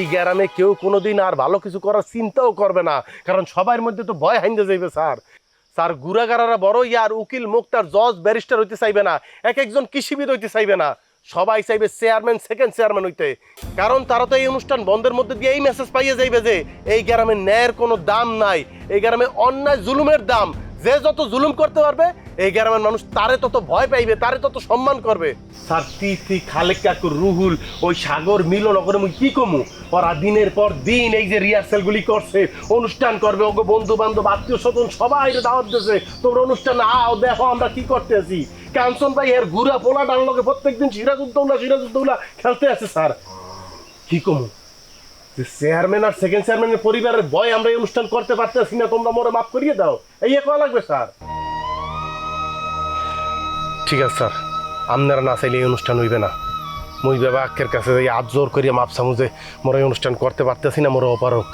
গ্রামে কেউ কোনোদিন আর ভালো কিছু করার চিন্তাও করবে না। কারণ সবার মধ্যে তো ভয় হাইন্দে যাইবে, স্যার। স্যার গুড়াগারারা বড় ইয়ার উকিল মুক্তার জজ ব্যারিস্টার হইতে চাইবে না। এক একজন কৃষিবিদ হইতে চাইবে না। সবাই চাইবে চেয়ারম্যান সেকেন্ড চেয়ারম্যান হইতে। কারণ তারা তো এই অনুষ্ঠান বন্ধের মধ্যে দিয়ে এই মেসেজ পাইয়ে যাইবে যে, এই গ্রামে ন্যায়ের কোনো দাম নাই। এই গ্রামে অন্যায়, জুলুমের দাম। যে যত জুলুম করতে পারবে, এই গ্রামের মানুষ তারে তত ভয় পাইবে, তারে তত সম্মান করবে। স্যার তিথি খালেক কাকু, রুহুল, ওই সাগর, মিলন ওখানে মুই কি কমু? ওরা দিনের পর দিন এই যে রিহার্সেলগুলি করছে, অনুষ্ঠান করবে, ওগো বন্ধু বান্ধব আত্মীয় স্বজন সবাই দাওয়াত দিয়েছে তোমরা অনুষ্ঠান আও দেখো আমরা কি করতে আছি। কাঞ্চন ভাই এর ঘুরা পোলা ডান লগে প্রত্যেকদিন সিরাজউদ্দৌলা সিরাজউদ্দৌলা খেলতে আছে, স্যার। কি কমু? চেয়ারম্যান আর সেকেন্ড চেয়ারম্যানের পরিবারের ভয় আমরা এই অনুষ্ঠান করতে পারতেছি না, তোমরা মোরে মাফ করিয়ে দাও। এই কয়া লাগবে, স্যার? ঠিক আছে, স্যার। আপনারা না চাইলে এই অনুষ্ঠান হইবে না। মুই বাবা আক্কের কাছে যাই আজ জোর করিয়া মাপ যে মোরা এই অনুষ্ঠান করতে পারতেছি না, মোরা অপারক।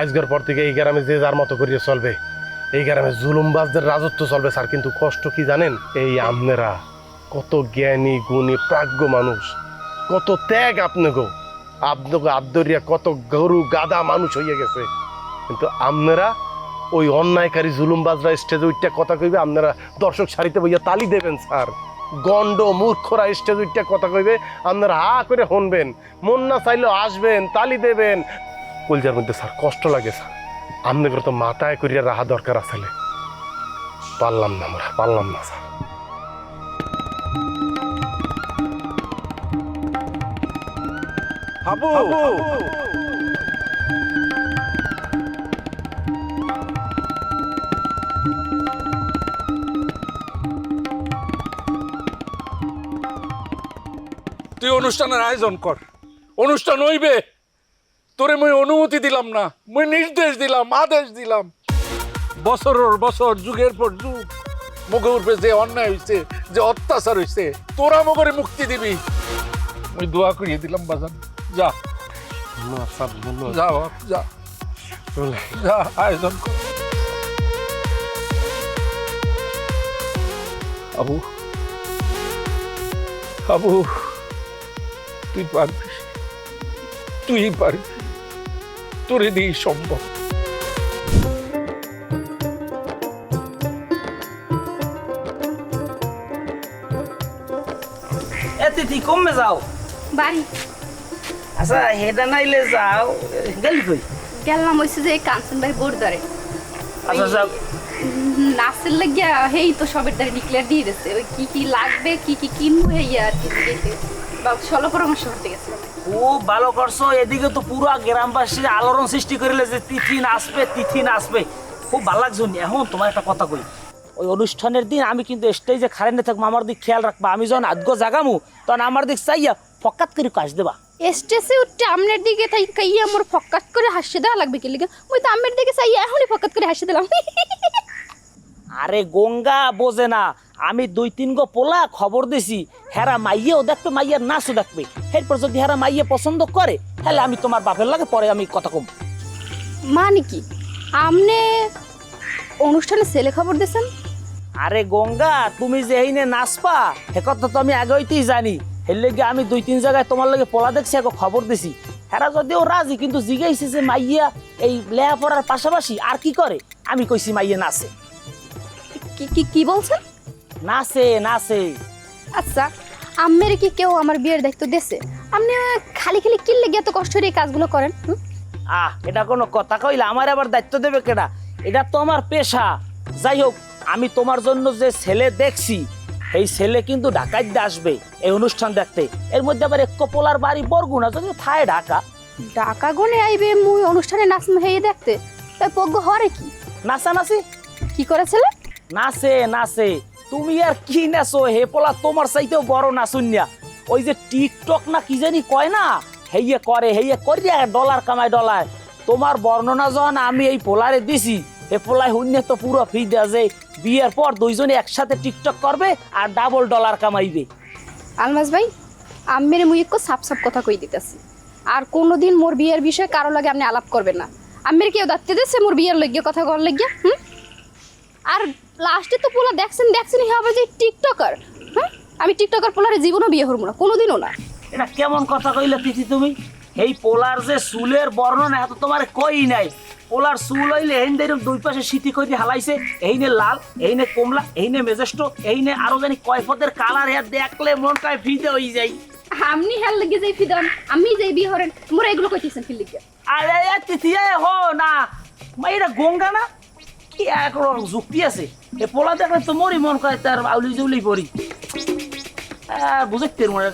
আজকের পর থেকে এই গ্রামে যে যার মতো করিয়া চলবে, এই গ্রামে জুলুমবাজদের রাজত্ব চলবে, স্যার। কিন্তু কষ্ট কি জানেন? এই আপনারা, কত জ্ঞানী, গুণী, প্রাজ্ঞ মানুষ, কত ত্যাগ আপনাকে। আপনাকে আদরিয়া কত গরু গাদা মানুষ হইয়া গেছে। কিন্তু আপনারা ওই অন্যায়কারী জুলুমবাজরা স্টেজে উঠটা কথা কইবে, আপনারা দর্শক সারিতে বইয়া তালি দেবেন, স্যার। গন্ড মূর্খরা স্টেজ উঠটা কথা কইবে, আপনারা হা করে শুনবেন মন না চাইলেও আসবেন, তালি দেবেন। কলজার মধ্যে, স্যার, কষ্ট লাগে, স্যার। আপনাদের তো মাথায় করিয়া রাহা দরকার আসলে পারলাম না আমরা, পারলাম না, স্যার। হাবু তুই অনুষ্ঠানের আয়োজন কর। অনুষ্ঠান হইবে। তোরে মুই অনুমতি দিলাম না। মুই নির্দেশ দিলাম, আদেশ দিলাম। বছরের বছর, যুগের পর যুগ। মুখে উঠবে যে অন্যায় হইছে, যে অত্যাচার হইছে। তোরা মগরে মুক্তি দিবি। মুই দোয়া করিয়ে দিলাম, বাজান। যা। যা বাপ, যা। চলে। যা আয়োজন কর আবু আবু তুই পারবি। তুই পারবি। তোরে দিয়ে সম্ভব। এ তিথি কমে যাও। বাড়ি। আচ্ছা হেডা নাইলে যাও। গেলি কই? গেলাম হয়েছে যে কাঞ্চন ভাই বোর ধরে আচ্ছা যাও। নাচের লাগিয়া হেই তো সবের দ্বারা ডিক্লেয়ার দিয়ে দিচ্ছে ওই কি কি লাগবে কি কি কিনবো এই আর কি বা সলো পরামর্শ করতে গেছিলাম। খুব ভালো করছ। এদিকে তো পুরো গ্রামবাসীর আলোড়ন সৃষ্টি করিলে যে তিথি নাচবে তিথি নাচবে খুব ভালো লাগছে। এখন তোমার একটা কথা কই। ওই অনুষ্ঠানের দিন আমি কিন্তু স্টেজে খারেন্টে থাকব। আমার দিক খেয়াল রাখবা। আমি যখন আদগো জাগামু তখন আমার দিক চাইয়া ফকাত করে কাজ দেবা। স্টেজে উঠতে আমনের দিকে তাই কাইয়ে আমার ফকাত করে হাসি দেওয়া লাগবে কি লিগে? ওই তো আমের দিকে চাই এখনই ফকাত করে হাসি দিলাম। আরে গঙ্গা বোঝে না। আমি দুই তিন গো পোলা খবর দিছি। হেরা মাইয়েও দেখবে মাইয়ের নাচও দেখবে। এরপর যদি হেরা মাইয়ে পছন্দ করে তাহলে আমি তোমার বাপের লাগে পরে আমি কথা কম। মানে কি? আমনে অনুষ্ঠানে ছেলে খবর দিয়েছেন আরে গঙ্গা তুমি যে এই নে নাচপা সে কথা তো আমি আগেইতেই জানি। এর লেগে আমি দুই তিন জায়গায় তোমার লগে পলা দেখছি আগে খবর দিছি। হেরা যদিও রাজি কিন্তু জিগাইছে যে মাইয়া এই লেয়া পড়ার পাশাপাশি আর কি করে? আমি কইছি মাইয়া নাচে। কি কি কি বলছেন? নাচে নাচে। আচ্ছা আম্মের কি কেউ আমার বিয়ের দায়িত্ব দিয়েছে? আপনি খালি খালি কিনলে গিয়ে এত কষ্ট করে এই কাজগুলো করেন হুম? আহ এটা কোনো কথা কইলে আমার আবার দায়িত্ব দেবে কেডা? এটা তো আমার পেশা। যাই হোক আমি তোমার জন্য যে ছেলে দেখছি এই ছেলে কিন্তু ঢাকায় আসবে এই অনুষ্ঠান দেখতে। এর মধ্যে আবার এক কপলার বাড়ি বরগুনা যদি থায় ঢাকা। ডাকা গুনে আইবে মুই অনুষ্ঠানে নাচ হেয়ে দেখতে। তাই পজ্ঞ হরে কি? নাচানাচি কি করেছিলে নাচে নাচে। তুমি আর কি নাচো? হে পোলা তোমার চাইতেও বড় নাচুনিয়া ওই যে টিকটক না কি জানি কয় না? হেইয়ে করে হেইয়ে করিয়া ডলার কামায় ডলার তোমার বর্ণনা যখন আমি এই পোলারে দিছি এ পোলায় শূন্য তো পুরো ফ্রি দেয়া যে বিয়ের পর দুইজনে একসাথে টিকটক করবে আর ডাবল ডলার কামাইবে। আলমাস ভাই আম্মের মুই একটু সাপ সাপ কথা কই দিতেছি। আর কোনোদিন মোর বিয়ের বিষয়ে কারও লাগে আপনি আলাপ করবেন না। আম্মের কেউ দাঁড়তে দিচ্ছে মোর বিয়ের লাগিয়ে কথা কর লাগিয়ে হুম? আর লাস্টে তো পোলা দেখছেন দেখছেন হবে যে টিকটকার হ্যাঁ আমি টিকটকার পোলারে জীবনও বিয়ে হরবো না কোনোদিনও না। এটা কেমন কথা কইলে তিথি তুমি? এই পোলার যে চুলের বর্ণনা এত তোমার কই নাই? পোলার চুল হইলে এই দেখুন দুই পাশে সিটি করে হালাইছে এইনে লাল এইনে কমলা এই এইনে মেজেস্ট এইনে আরও জানি কয় পদের কালার হ্যাঁ দেখলে মনটায় ফিদে হয়ে যায় আপনি হেল লেগে যাই ফিদান আমি যাই বিয়ে হরেন মোরা এগুলো কইতেছেন কি লিগে। আরে এ তিথিয়ে হো না। মাইরা গঙ্গা না? কি এক রকম যুক্তি আছে? এ পোলা দেখলে তো মরি মন করে তার আউলি জুলি পড়ি বুঝতে মনে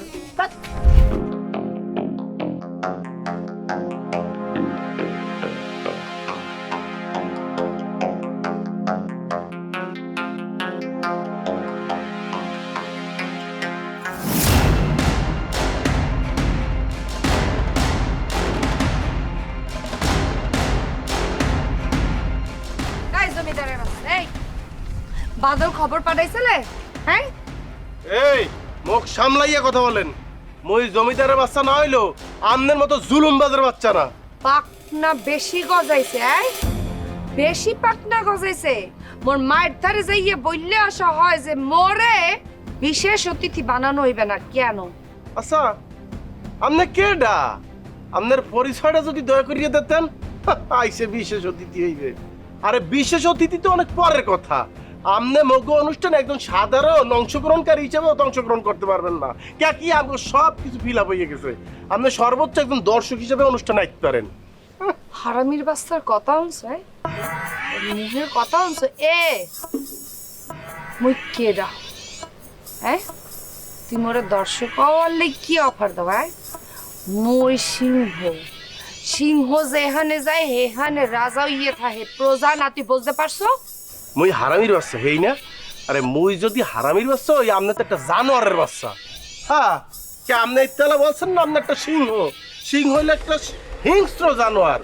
বাদল খবর পাঠাইছিলে? হ্যাঁ? এই মুখ সামলাইয়া কথা বলেন। মই জমিদারের বাচ্চা না হইল আমনের মতো জুলুমবাজের বাচ্চা না। পাকনা বেশি গজাইছে এই? বেশি পাকনা গজাইছে। মোর মায়ের ধারে যাইয়ে বললে আসা হয় যে মোরে বিশেষ অতিথি বানানো হইবে না কেন? আচ্ছা আপনি কেডা? আপনার পরিচয়টা যদি দয়া করিয়ে দিতেন আইসে বিশেষ অতিথি হইবে। আরে বিশেষ অতিথি তো অনেক পরের কথা। আমনে মগ অনুষ্ঠানে একজন সাধারণ, অংশগ্রহণকারী হিসেবেও তো অংশগ্রহণ করতে পারবেন না। কে কি আমাকে সব কিছু ফিল আপ হয়ে গেছে? আপনি সর্বোচ্চ একজন দর্শক হিসেবে অনুষ্ঠানে আইতে পারেন। হারামির বাস্তার কথা হচ্ছে মুখের কথা হচ্ছে এ, মুই কেডা? হ্যাঁ? তুই দর্শক লাগি কি অফার দাও হ্যাঁ? মই সিংহ। সিংহ যেখানে যায় হেহানে রাজা ইয়ে থাকে। প্রজা না তুই বুঝতে পারছ? মুই হারামির বাচ্চা, হেই না? আরে মুই যদি হারামির বাচ্চা ওই আপনি তো একটা জানোয়ারের বাচ্চা। হ্যাঁ কে আপনি ইত্যালা বলছেন না আপনার একটা সিংহ? সিংহ হইলে একটা হিংস্র জানোয়ার।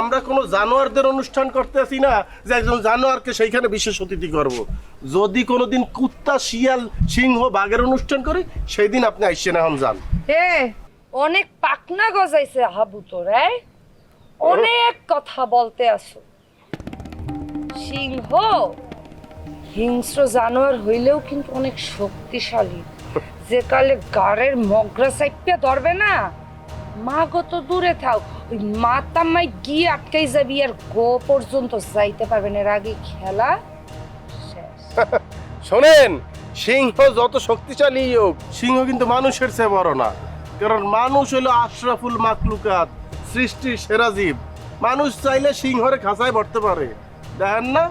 আমরা কোনো জানোয়ারদের অনুষ্ঠান করতে আসি না, যে একজন জানোয়ারকে সেইখানে বিশেষ অতিথি করব। যদি কোনোদিন কুত্তা, শিয়াল, সিংহ, বাঘের অনুষ্ঠান করি সেই দিন আপনি আইসেন এখন যান। এ অনেক পাকনা গজাইছে হাবু তোর? অনেক কথা বলতে আসো। সিংহ। হিংস্র জানোয়ার হইলেও কিন্তু অনেক শক্তিশালী। যে কালে গাড়ের মগরা সাইপিয়া ধরবে না? মা গত দূরে থাক। ওই মাতামাই গিয়ে আটকাই যাবি আর গো পর্যন্ত যাইতে পারবেন এর আগে খেলা শোনেন, সিংহ যত শক্তিশালী হোক, সিংহ কিন্তু মানুষের চেয়ে বড় না। কারণ মানুষ হলো আশরাফুল মাকলুকাত সৃষ্টির সেরা জীব। মানুষ চাইলে সিংহরে খাঁচায় ভরতে পারে। দেখেন না?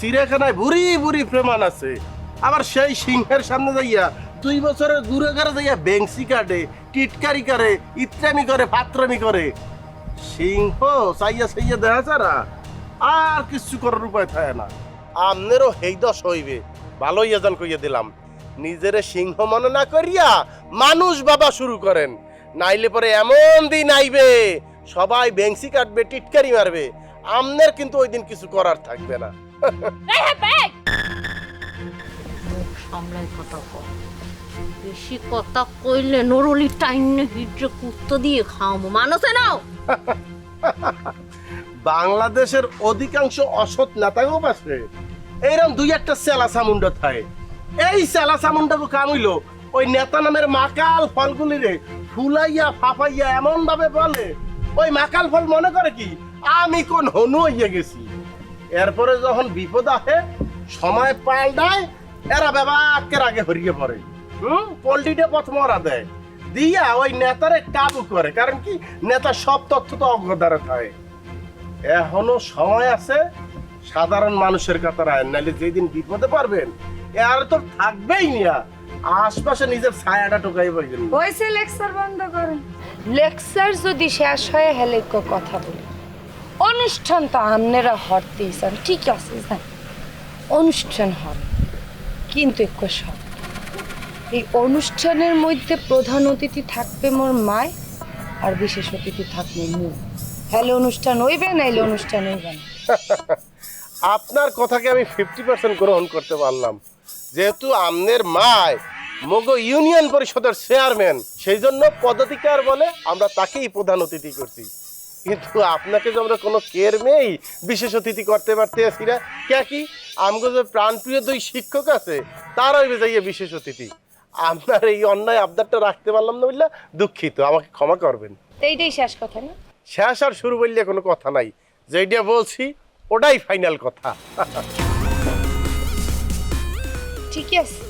চিড়িয়াখানায় বুড়ি বুড়ি প্রমাণ আছে। আবার সেই সিংহের সামনে যাইয়া দুই বছরের দূরে করে যাইয়া বেংসি কাটে, টিটকারি করে ইত্রামি করে ফাত্রামি করে। সিংহ চাইয়া চাইয়া দেখা ছাড়া আর কিছু করার উপায় থাকে না। আমনেরও হেই দশ হইবে। ভালো ইয়াজান কইয়া দিলাম। নিজেরে সিংহ মনে না করিয়া মানুষ বাবা শুরু করেন। নাইলে পরে এমন দিন আইবে, সবাই বেংসি কাটবে, টিটকারি মারবে। আমনের কিন্তু ওই দিন কিছু করার থাকবে না। সামলাই কথা কর বেশি কথা কইলে নরলি টাইনে কুত্তো দিয়ে খাওয়াবো। মানুষে নাও! বাংলাদেশের অধিকাংশ অসৎ নেতাও পাশে এইরকম দুই একটা সেলা সামুন্ডা থাকে। এই সেলা সামুন্ডাকে কামিল ওই নেতা নামের মাকাল ফলগুলি রে ফুলাইয়া ফাফাইয়া এমন ভাবে বলে ওই মাকাল ফল মনে করে কি? আমি কোন হনু হইয়া গেছি। এরপরে যখন বিপদ আসে, সময় পাল্টায় এরা বেবাকের আগে হরিয়ে পড়ে। হুম? পোল্ট্রিটা পথ মরা দেয়। দিয়া ওই নেতারে কাবু করে, কারণ কি? নেতা সব তথ্য তো অজ্ঞতারে থাকে। এখনও সময় আছে, সাধারণ মানুষের কাতার আয় নাহলে যেদিন বিপদে পারবেন আর তো থাকবেই নিয়া আশপাশে নিজের ছায়াটা টোকাই পাইবেন না। হয়েছে লেকচার বন্ধ করেন। লেকচার যদি শেষ হয়ে, হেলে কথা বলি। অনুষ্ঠান তো আপনারা হরতেই চান ঠিক আছে অনুষ্ঠান হবে কিন্তু একটু সব এই অনুষ্ঠানের মধ্যে প্রধান অতিথি থাকবে মোর মায় আর বিশেষ অতিথি থাকবে মু। হেলে অনুষ্ঠান হইবে নাইলে অনুষ্ঠান হইবে না? আপনার কথাকে আমি ফিফটি পার্সেন্ট গ্রহণ করতে পারলাম। যেহেতু আমনের মায় মগ ইউনিয়ন পরিষদের চেয়ারম্যান সেই জন্য পদাধিকার বলে আমরা তাকেই প্রধান অতিথি করছি। কিন্তু আপনাকে যে আমরা কোনো কের নেই বিশেষ অতিথি করতে পারতে আছি না। কে কি? আমগো যে প্রাণপ্রিয় দুই শিক্ষক আছে তারাই বেজাইয়ে বিশেষ অতিথি। আপনার এই অন্যায় আবদারটা রাখতে পারলাম না বললে দুঃখিত আমাকে ক্ষমা করবেন। এইটাই শেষ কথা না? শেষ আর শুরু বললে কোনো কথা নাই। যেটা বলছি ওটাই ফাইনাল কথা। ঠিক আছে।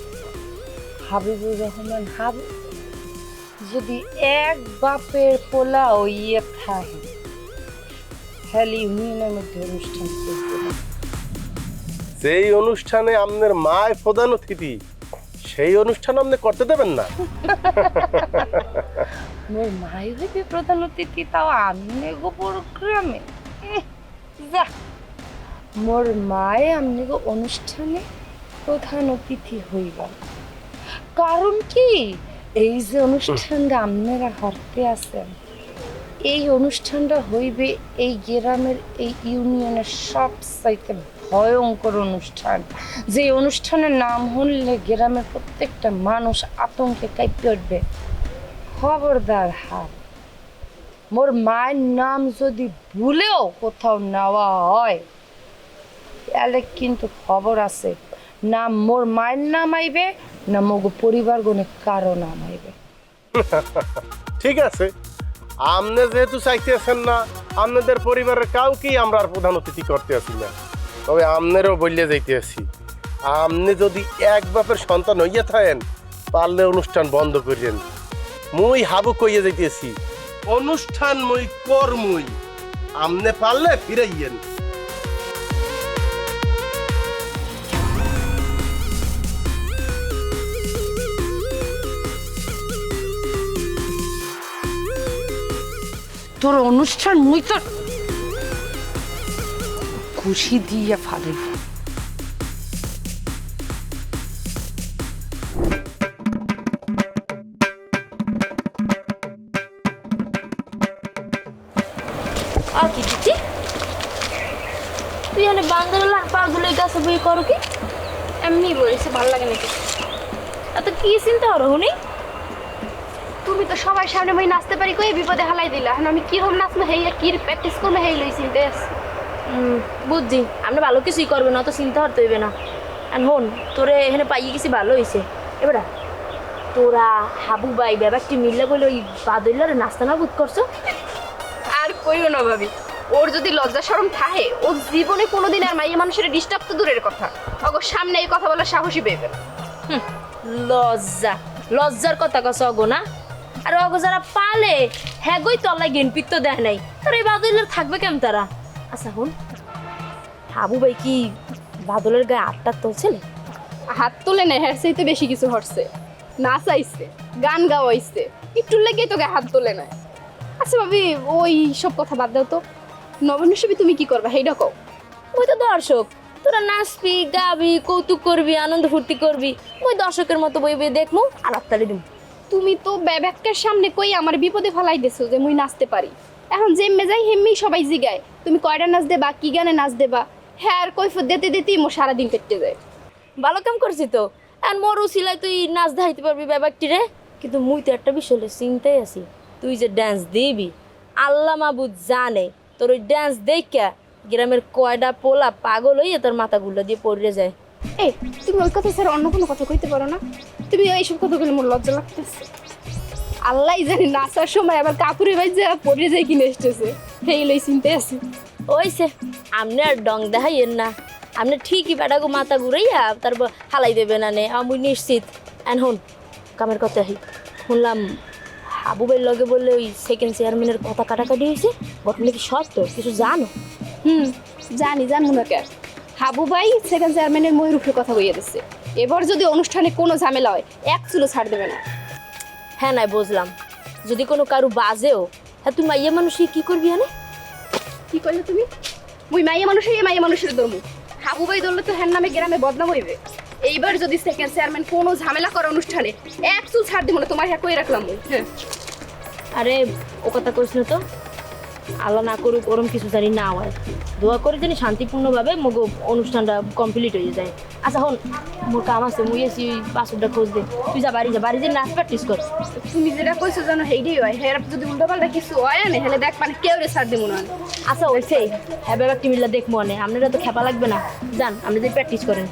হাবিবুর রহমান হাবু যদি এক বাপের পোলা ও ইয়ে থাকে তাহলে ইউনিয়নের মধ্যে অনুষ্ঠান। যেই অনুষ্ঠানে আপনার মায় প্রধান অতিথি সেই অনুষ্ঠান আপনি করতে দেবেন না। মোর মাই হইবে প্রধান অতিথি তাও আমনে গো প্রোগ্রামে যা মোর মায়ে আমনে গো অনুষ্ঠানে প্রধান অতিথি হইবা। কারণ কি এই যে অনুষ্ঠানটা আপনারা হরতে আছেন এই অনুষ্ঠানটা হইবে এই গ্রামের, এই ইউনিয়নের সবচাইতে ভয়ঙ্কর অনুষ্ঠান। যে অনুষ্ঠানের নাম শুনলে গ্রামের প্রত্যেকটা মানুষ আতঙ্কে কাঁপতে উঠবে। খবরদার হার মোর মায়ের নাম যদি ভুলেও কোথাও নেওয়া হয়, তাহলে কিন্তু খবর আছে। না মোর মায়ের নাম আইবে, না মগো পরিবার গনে কারও নাম আইবে। ঠিক আছে। আপনি যেহেতু চাইতেছেন না আপনাদের পরিবারের কাউকেই আমরা আর প্রধান অতিথি করতে আসি না। তবে আমনেরও বললে যাইতে আসি। আপনি যদি এক বাপের সন্তান হইয়া থাকেন, পারলে অনুষ্ঠান বন্ধ করিলেন মুই হাবু কইয়া যাইতেছি, অনুষ্ঠান মুই কর মুই আমনে পারলে ফিরাইয়েন। তোর অনুষ্ঠান মুই তো খুশি দিয়ে ফালে আর কি তুই করো কি? এমনি বলেছে, ভালো লাগে নাকি? এত কি চিন্তা হুনি? তুমি তো সবাই সামনে মই নাচতে পারি কই বিপদে হালাই দিলা। এখন আমি কীরকম নাচবো হেই কি প্র্যাকটিস করব হেই লই চিনতে বুঝছি। আপনি ভালো কিছুই করবে না অত চিন্তা করতে হইবে না। আর হন তোরে এখানে পাইয়ে গেছি ভালো হয়েছে এবারা তোরা হাবু বাই ব্যাপারটি মিললে বলে ওই বাদইলারে নাস্তা না বুধ করছ? আর কইও না ভাবি ওর যদি লজ্জা শরম থাহে ও জীবনে কোনোদিন আর মাইয়া মানুষের ডিস্টার্ব তো দূরের কথা। অগো সামনে এই কথা বলার সাহসী হুম, লজ্জা। লজ্জার কথা কস অগো না। আর অগো যারা পালে হ্যাগোই তলায় গেন পিত্ত দেয় নাই। তোর এই বাদলের থাকবে কেমন তারা? আচ্ছা হন। হাবু ভাই কি বাদলের গায়ে আটটা তোলছিলে হাত তোলে না হ্যার তো বেশি কিছু হরছে। নাচ আইছে গান গাওয়াইছে একটু লেগে তো গায়ে হাত তোলে না আচ্ছা ভাবি ওই সব কথা বাদ দাও তো। নবনসবী তুমি কি করবা হেইটা কও। ওই তো দর্শক তোরা নাচবি গাবি কৌতুক করবি আনন্দ ফুর্তি করবি ওই দর্শকের মতো বই বই দেখমু আর আত্মারি দিম। তুমি তো ব্যাবাক্কার সামনে কই আমার বিপদে ফেলাই দিছো যে মুই নাচতে পারি। এখন যেমে যাই হেমনি সবাই জিগায় তুমি কয়টা নাচ দেবা কি গানে নাচ দেবা? হ্যাঁ আর কৈফত দিতে দিতেই মোর সারাদিন কেটে যায়। ভালো কাম করছি তো। আর মরু সিলাই তুই নাচ দেখাইতে পারবি ব্যাপারটি রে। কিন্তু মুই তো একটা বিষয় চিন্তাই আছি। তুই যে ড্যান্স দিবি আল্লাহ মাবুদ জানে। তোর ওই ড্যান্স দেখা গ্রামের কয়টা পোলা পাগল হইয়া তোর মাথাগুলো দিয়ে পড়ে যায়। এই তুমি ওই কথা ছাড়া অন্য কোনো কথা কইতে পারো না? তুমি এইসব কথা বলে মোর লজ্জা লাগতেছে। আল্লাহ জানি নাচার সময় আবার কাপুরে বাজে পড়ে যায় কিনে এসতেছে সেই লই চিনতে আছি। ওইসে আপনি আর ডং দেখাইয়েন না। আপনি ঠিকই বেটাগো মাথা ঘুরাইয়া তারপর হালাই দেবে না নে আমি নিশ্চিত। এন হন কামের কথা আহি। শুনলাম হাবুবের লগে বললে ওই সেকেন্ড চেয়ারম্যানের কথা কাটাকাটি হয়েছে ঘটনা কি সত্য? কিছু জানো? হুম জানি জানব না কে। হাবু ভাই সেকেন্ড চেয়ারম্যানের ময়ূর উপরে কথা কইয়া দিচ্ছে এবার যদি অনুষ্ঠানে কোনো ঝামেলা হয় এক চুলো ছাড় দেবে না। হ্যাঁ নাই বুঝলাম। যদি কোনো কারু বাজেও হ্যাঁ তুই মাইয়া মানুষই কি করবি হ্যাঁ কি করলে তুমি? মুই মাইয়া মানুষের এই মাইয়া মানুষের ধর্ম। হাবু ভাই ধরলে তো হ্যার নামে গ্রামে বদনাম হইবে। এইবার যদি সেকেন্ড চেয়ারম্যান কোনো ঝামেলা করে অনুষ্ঠানে এক চুল ছাড় দিব না তোমার হ্যাঁ কই রাখলাম মুই? হ্যাঁ আরে ও কথা কইস না তো। আল্লাহ না করুক ওরম কিছু জানি না হয়। দোয়া করে জানি শান্তিপূর্ণভাবে মগো অনুষ্ঠানটা কমপ্লিট হয়ে যায়। আচ্ছা হন মোর কাম আছে মুই এসি ওই পাসওয়ার্ডটা খোঁজ দে। তুই যা বাড়ি যা বাড়ি যে নাচ প্র্যাকটিস কর। তুমি যেটা কইছো জানো হেইডি হয় হ্যাঁ যদি উল্টো পাল্টা কিছু হয় না হলে দেখ মানে কেউ রে ছাড় দিব না। আচ্ছা ওইসেই হ্যাঁ ব্যাপারটি মিল্লা দেখব অনে আপনারা তো খেপা লাগবে না। যান আপনি যদি প্র্যাকটিস করেন।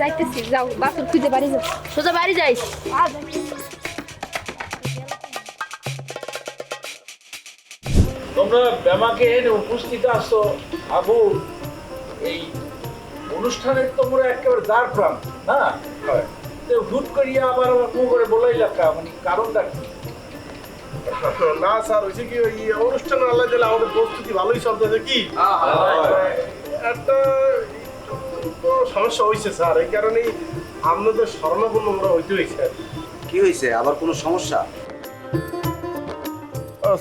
যাইতেছি যাও বাসুর খুঁজে বাড়ি যাও। সোজা বাড়ি যাইস। তোমরা ব্যামাকে এনে উপস্থিত আসো আবু এই অনুষ্ঠানের তোমরা একেবারে দাঁড় প্রাণ না? হুট করিয়া আবার আমার মুখ করে বলাই লেখা মানে কারণটা কি? না স্যার হয়েছে কি ওই অনুষ্ঠান আল্লাহ দিলে আমাদের প্রস্তুতি ভালোই চলতেছে কি? একটা সমস্যা হয়েছে স্যার এই কারণেই আপনাদের আমরা হইতে হয়েছে কি হয়েছে আবার কোনো সমস্যা?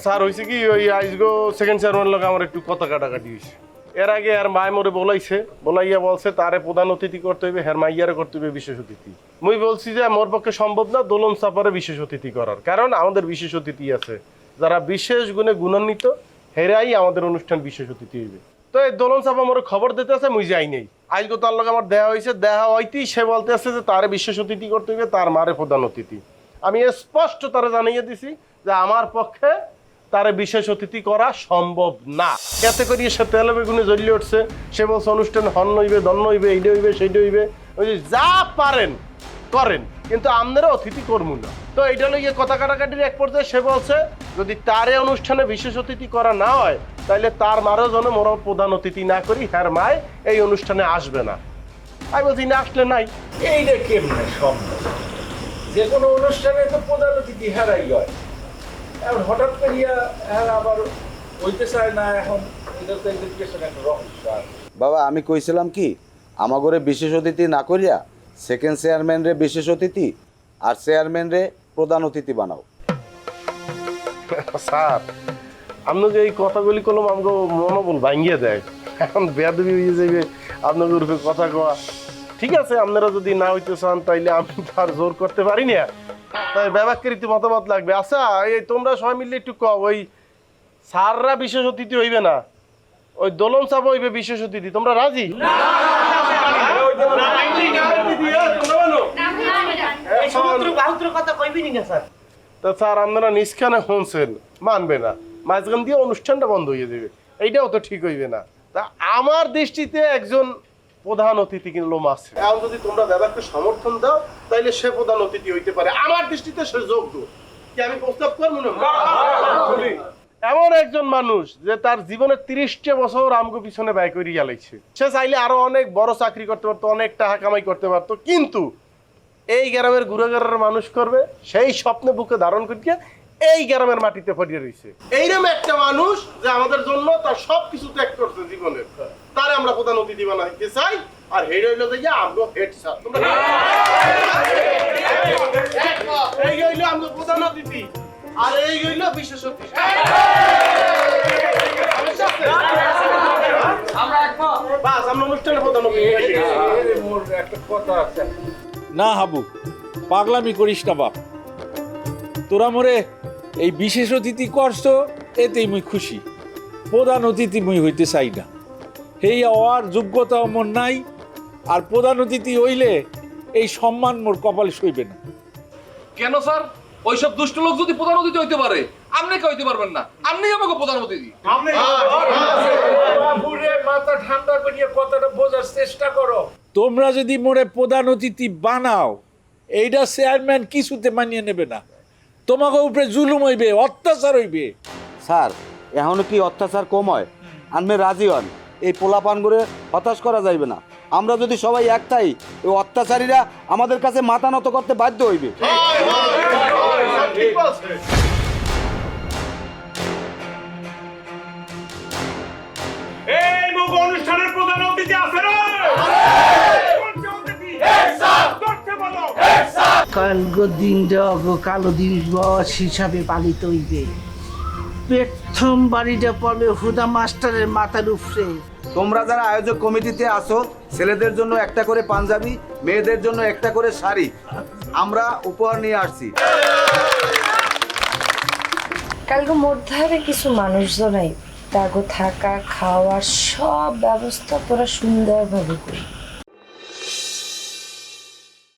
স্যার হয়েছে কি, ওই আইসগো সেকেন্ড চেয়ারম্যান লোক আমার একটু কথা কাটাকাটি হয়েছে এর আগে আর মায় মোরে বলাইছে, বলাইয়া বলছে, তারে প্রধান অতিথি করতে হইবে, হের মাইয়ারে করতে হইবে বিশেষ অতিথি। মুই বলছি যে, মোর পক্ষে সম্ভব না দোলন সাপারে বিশেষ অতিথি করার, কারণ আমাদের বিশেষ অতিথি আছে। যারা বিশেষ গুণে গুণান্বিত, হেরাই আমাদের অনুষ্ঠান বিশেষ অতিথি হইবে। তো এই দোলন সাপা মোর খবর দিতে আছে মুই যাই নেই। আজকে তার লগে আমার দেহা হয়েছে দেহা হইতেই সে বলতে আছে যে, তারে বিশেষ অতিথি করতে হইবে, তার মারে প্রধান অতিথি। আমি স্পষ্ট তারা জানিয়ে দিছি যে, আমার পক্ষে তারে বিশেষ অতিথি করা সম্ভব না। এতে করিয়ে সে তেলে বেগুনে জ্বলিয়ে উঠছে। সে বলছে, অনুষ্ঠান হন হইবে দন্ন হইবে এইটা হইবে সেইটা হইবে। ওই যা পারেন, করেন। কিন্তু আপনারা অতিথি করব না। তো এইটা লইয়ে কথা কাটাকাটির এক পর্যায়ে সে বলছে, যদি তারে অনুষ্ঠানে বিশেষ অতিথি করা না হয় তাহলে তার মারও যেন মোর প্রধান অতিথি না করি, হ্যার মায় এই অনুষ্ঠানে আসবে না। আমি বলছি না আসলে নাই। এইটা কেমনে সম্ভব? যে কোনো অনুষ্ঠানে তো প্রধান অতিথি হারাই হয়। এখন হঠাৎ করিয়া হ্যাঁ আবার হইতে চায় না এখন এটা তো এদের একটা রহস্য বাবা আমি কইছিলাম কি আমাগরে বিশেষ অতিথি না করিয়া সেকেন্ড চেয়ারম্যান রে বিশেষ অতিথি আর চেয়ারম্যান রে প্রধান অতিথি বানাও। স্যার আপনি যে এই কথাগুলি করলাম আমাকে মনোবল ভাঙ্গিয়ে দেয়। এখন বেয়াদবি হয়ে যাবে আপনাকে রূপে কথা কওয়া। ঠিক আছে আপনারা যদি না হইতে চান তাইলে আমি তো আর জোর করতে পারি না। মতামত লাগবে আচ্ছা এই তোমরা সবাই একটু ওই বিশেষ অতিথি হইবে না ওই দোলন হইবে বিশেষ অতিথি তোমরা রাজি মানবে না মাঝখান দিয়ে অনুষ্ঠানটা বন্ধ হয়ে যাবে এইটাও তো ঠিক হইবে না তা আমার দৃষ্টিতে একজন প্রধান অতিথি কিন্তু লোম আছে। এখন যদি তোমরা ব্যাপারকে সমর্থন দাও তাইলে সে প্রধান অতিথি হইতে পারে। আমার দৃষ্টিতে সে যোগ্য। কি আমি প্রস্তাব করব না? এমন একজন মানুষ যে তার জীবনের তিরিশটা বছর আমগো পিছনে ব্যয় করে গেলেছে সে চাইলে আরও অনেক বড় চাকরি করতে পারতো অনেক টাকা কামাই করতে পারতো। কিন্তু এই গ্রামের গুড়াগারের মানুষ করবে সেই স্বপ্নে বুকে ধারণ করিয়ে এই গ্রামের মাটিতে পড়িয়ে রয়েছে এইরকম একটা মানুষ যে আমাদের জন্য তার সব কিছু ত্যাগ করছে জীবনের তারে আমরা প্রধান অতিথি বানাইতে চাই আর হেড হইল যে আমগো হেড স্যার। এই হইল আমগো প্রধান অতিথি আর এই হইল বিশেষ অতিথি বাস আমরা অনুষ্ঠানের প্রধান একটা কথা আছে না হাবু পাগলামি করিস না বাপ। তোরা মোরে এই বিশেষ অতিথি করছ এতেই মুই খুশি। প্রধান অতিথি মুই হইতে চাই না। এই হওয়ার যোগ্যতা মোর নাই আর প্রধান অতিথি হইলে এই সম্মান মোর কপালে সইবে না। কেন স্যার? ওইসব দুষ্ট লোক যদি প্রধান অতিথি হইতে পারে আপনি কে হইতে পারবেন না? আপনি আমাকে প্রধান অতিথি। মাথা ঠান্ডা করিয়ে কথাটা বোঝার চেষ্টা করো। তোমরা যদি মোরে প্রধান অতিথি বানাও এইটা চেয়ারম্যান কিছুতে মানিয়ে নেবে না। তোমাকে উপরে জুলুম হইবে অত্যাচার হইবে। স্যার এখনও কি অত্যাচার কম হয়? আনমে রাজি হন। এই পোলাপান করে হতাশ করা যাইবে না। আমরা যদি সবাই একটাই ওই অত্যাচারীরা আমাদের কাছে মাথা নত করতে বাধ্য হইবে। এই মুখ অনুষ্ঠানের প্রধান অতিথি আছে কালগো দিনটা অগো কালো দিবস হিসাবে পালিত হইবে। প্রথম বাড়িটা পড়বে হুদা মাস্টারের মাথার উপরে। তোমরা যারা আয়োজক কমিটিতে আসো ছেলেদের জন্য একটা করে পাঞ্জাবি মেয়েদের জন্য একটা করে শাড়ি আমরা উপহার নিয়ে আসছি। কালকে মধ্যে কিছু মানুষজন তাগো থাকা খাওয়ার সব ব্যবস্থা তোরা সুন্দরভাবে করি।